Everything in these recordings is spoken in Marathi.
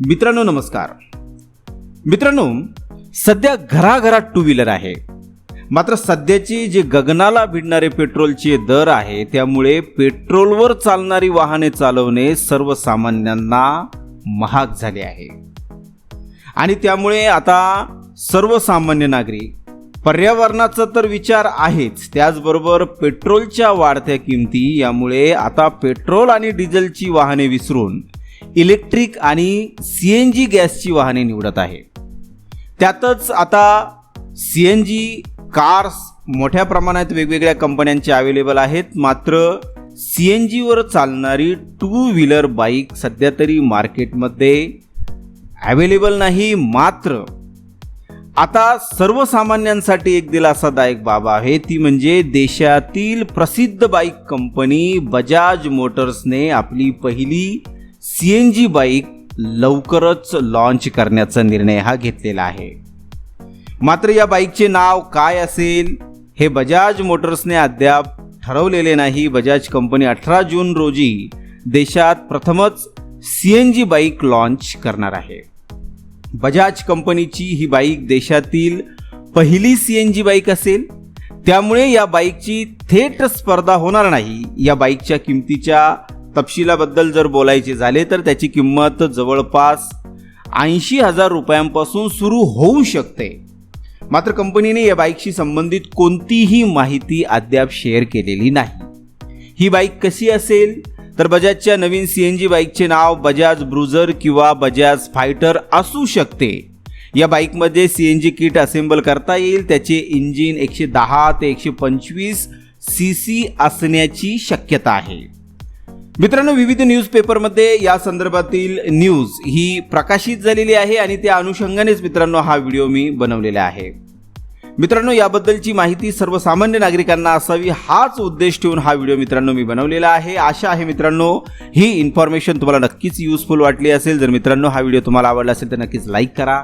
मित्रांनो नमस्कार. मित्रांनो सध्या घराघरात टू व्हीलर आहे. मात्र सध्याची जे गगनाला भिडणारे पेट्रोलचे दर आहे त्यामुळे पेट्रोलवर चालणारी वाहने चालवणे सर्वसामान्यांना महाग झाले आहे. आणि त्यामुळे आता सर्वसामान्य नागरिक पर्यावरणाचा तर विचार आहेच त्याचबरोबर पेट्रोलच्या वाढत्या किमती यामुळे आता पेट्रोल आणि डिझेलची वाहने विसरून इलेक्ट्रिक आणि सी एन जी गॅसची वाहने निवडत आहे. त्यातच आता सी एन जी कार्स मोठ्या प्रमाणात वेगवेगळ्या कंपन्यांचे अवेलेबल आहेत. मात्र सी एन जीवर चालणारी टू व्हीलर बाईक सध्या तरी मार्केटमध्ये अवेलेबल नाही. मात्र आता सर्वसामान्यांसाठी एक दिलासादायक बाब आहे. ती म्हणजे देशातील प्रसिद्ध बाईक कंपनी बजाज मोटर्सने आपली पहिली सी एन जी बाईक लवकरच लॉन्च करण्याचा निर्णय हा घेतलेला आहे. मात्र या बाईकचे नाव काय असेल? हे बजाज मोटर्सने अद्याप ठरवलेले नाही. बजाज कंपनी अठरा जून रोजी देशात प्रथमच C N G bike launch करणार आहे. बजाज कंपनीची ही बाईक देशातील पहिली सी एन जी बाईक असेल. त्यामुळे या बाईकची थेट स्पर्धा होणार नाही. या बाईकच्या किमतीच्या तपशिलाबद्दल जर बोलायचे झाले तर त्याची किंमत जवळपास ऐंशी हजार रुपयांपासून सुरू होऊ शकते. मात्र कंपनीने या बाईकशी संबंधित कोणतीही माहिती अद्याप शेअर केलेली नाही. ही बाईक कशी असेल? तर बजाजच्या नवीन सी एन जी बाईकचे नाव बजाज ब्रुझर किंवा बजाज फायटर असू शकते. या बाईकमध्ये C N G kit assemble करता येईल. त्याचे इंजिन एकशे दहा ते एकशे पंचवीस सी सी असण्याची शक्यता आहे. मित्रांनो विविध न्यूजपेपरमध्ये या संदर्भातील न्यूज ही प्रकाशित झालेली आहे आणि त्या अनुषंगानेच मित्रांनो हा व्हिडिओ मी बनवलेला आहे. मित्रांनो याबद्दलची माहिती सर्वसामान्य नागरिकांना असावी हाच उद्देश ठेवून हा व्हिडिओ मित्रांनो मी बनवलेला आहे. आशा आहे मित्रांनो ही इन्फॉर्मेशन तुम्हाला नक्कीच युजफुल वाटली असेल. जर मित्रांनो हा व्हिडिओ तुम्हाला आवडला असेल तर नक्कीच लाईक करा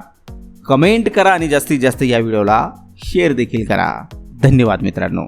कमेंट करा आणि जास्तीत जास्त या व्हिडिओला शेअर देखील करा. धन्यवाद मित्रांनो.